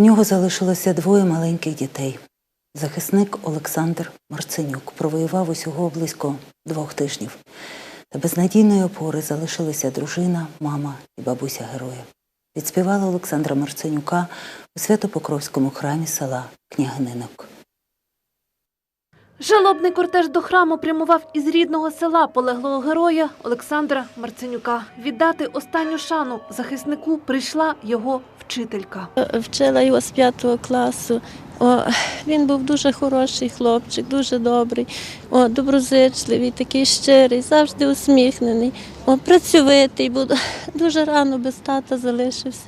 Нього залишилося двоє маленьких дітей. Захисник Олександр Марценюк провоював усього близько двох тижнів. Та без надійної опори залишилися дружина, мама і бабуся героя. Відспівала Олександра Марценюка у Свято-Покровському храмі села Княгининок. Жалобний кортеж до храму прямував із рідного села полеглого героя Олександра Марценюка. Віддати останню шану захиснику прийшла його вчителька. Вчила його з п'ятого класу. О, він був дуже хороший хлопчик, дуже добрий, о, доброзичливий, такий щирий, завжди усміхнений, о, працьовитий, був дуже рано без тата залишився.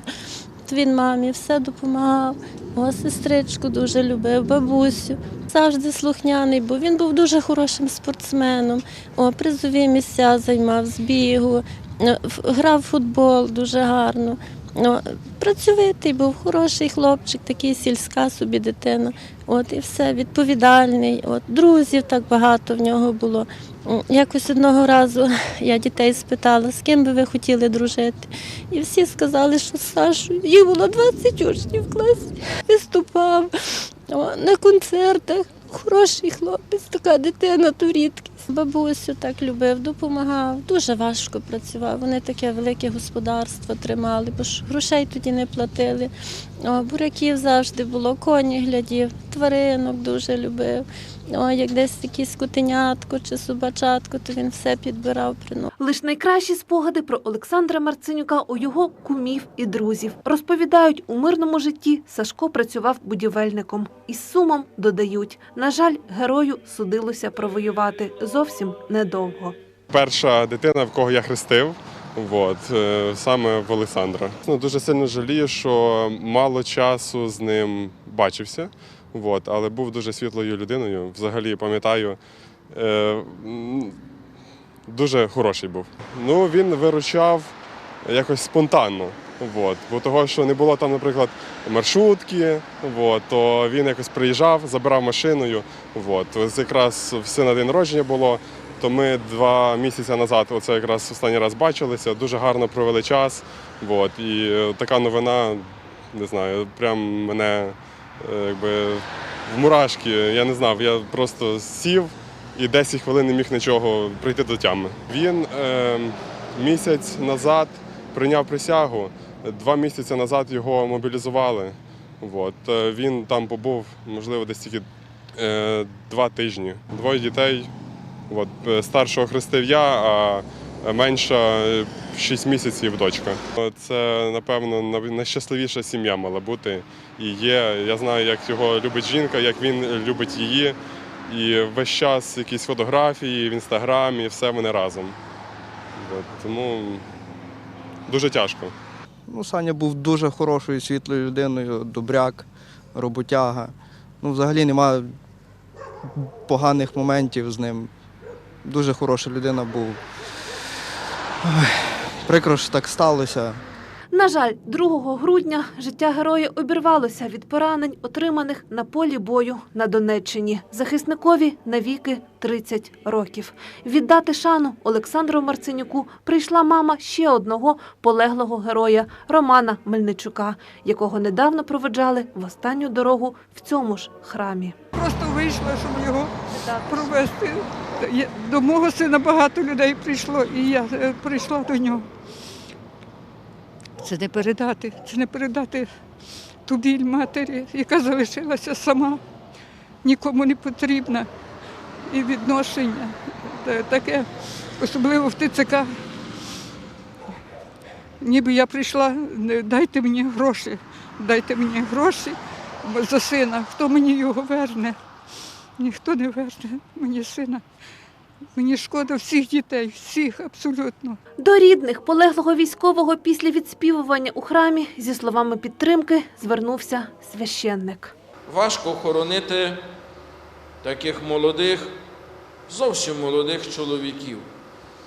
Він мамі все допомагав. О, сестричку дуже любив, бабусю. Завжди слухняний, бо він був дуже хорошим спортсменом. О, призові місця займав з бігу, е, грав в футбол дуже гарно. Ну, працьовитий був, хороший хлопчик, такий сільська собі дитина. От і все, відповідальний. От друзів так багато в нього було. Якось одного разу я дітей спитала, з ким би ви хотіли дружити. І всі сказали, що з Сашою. Їх було 20 учнів в класі. Виступав о, на концертах. Хороший хлопець, така дитина, то рідкість. Бабусю так любив, допомагав. Дуже важко працював. Вони таке велике господарство тримали, бо ж грошей тоді не платили. Буряків завжди було, коні глядів, тваринок дуже любив. О, як десь якісь котенятко чи собачатко, то він все підбирав, приносив. Лиш найкращі спогади про Олександра Марценюка у його кумів і друзів. Розповідають, у мирному житті Сашко працював будівельником. Із сумом додають, на жаль, герою судилося провоювати зовсім недовго. Перша дитина, в кого я хрестив, от, е, саме в Олександра. Ну, дуже сильно жалію, що мало часу з ним бачився, от, але був дуже світлою людиною. Взагалі пам'ятаю, е, дуже хороший був. Ну, він виручав якось спонтанно. От, бо того, що не було там, наприклад, маршрутки, от, то він якось приїжджав, забирав машиною. От. Ось якраз в сина день народження було, то ми два місяці назад, оце якраз останній раз бачилися, дуже гарно провели час. От. І е, така новина, не знаю, прям мене якби в мурашки. Я не знав, я просто сів і 10 хвилин не міг нічого прийти до тями. Він е, місяць назад прийняв присягу, два місяці назад його мобілізували. От. Е, Він там побув, можливо, десь тільки е, два тижні. Двоє дітей. От, е, старшого хрестив я, а менша е, 6 місяців дочка. Це, напевно, найщасливіша сім'я мала бути і є. Я знаю, як його любить жінка, як він любить її. І весь час якісь фотографії в інстаграмі, все вони разом. Тому дуже тяжко. Ну, Саня був дуже хорошою, світлою людиною, добряк, роботяга. Ну, взагалі немає поганих моментів з ним. Дуже хороша людина був. Ой, Прикро, що так сталося. На жаль, 2 грудня життя героя обірвалося від поранень, отриманих на полі бою на Донеччині. Захисникові навіки 30 років. Віддати шану Олександру Марценюку прийшла мама ще одного полеглого героя Романа Мельничука, якого недавно проведжали в останню дорогу в цьому ж храмі. Просто вийшла, щоб його провести. До мого сина багато людей прийшло, і я е, прийшла до нього. Це не передати, це не передати ту біль матері, яка залишилася сама, нікому не потрібна. І відношення таке, особливо в ТЦК. Ніби я прийшла, дайте мені гроші, дайте мені гроші за сина, хто мені його верне. Ніхто не верне мені сина. Мені шкода всіх дітей, всіх абсолютно. До рідних полеглого військового після відспівування у храмі зі словами підтримки звернувся священник. Важко хоронити таких молодих, зовсім молодих чоловіків,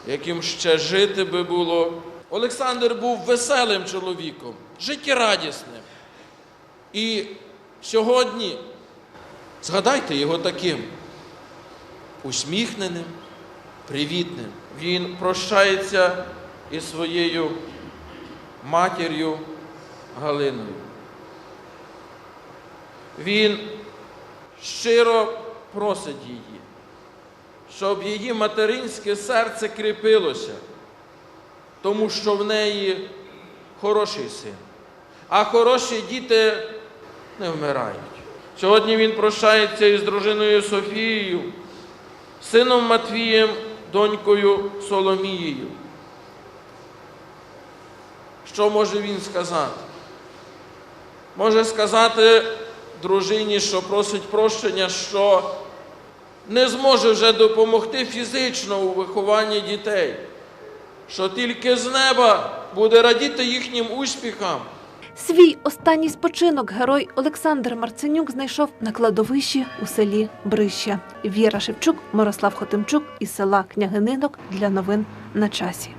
яким ще жити би було. Олександр був веселим чоловіком, життєрадісним. І сьогодні згадайте його таким усміхненим, привітним. Він прощається із своєю матір'ю Галиною. Він щиро просить її, щоб її материнське серце кріпилося, тому що в неї хороший син. А хороші діти не вмирають. Сьогодні він прощається із дружиною Софією, сином Матвієм, донькою Соломією. Що може він сказати? Може сказати дружині, що просить прощення, що не зможе вже допомогти фізично у вихованні дітей, що тільки з неба буде радіти їхнім успіхам. Свій останній спочинок герой Олександр Марценюк знайшов на кладовищі у селі Брища. Віра Шевчук, Мирослав Хотимчук із села Княгининок для новин на часі.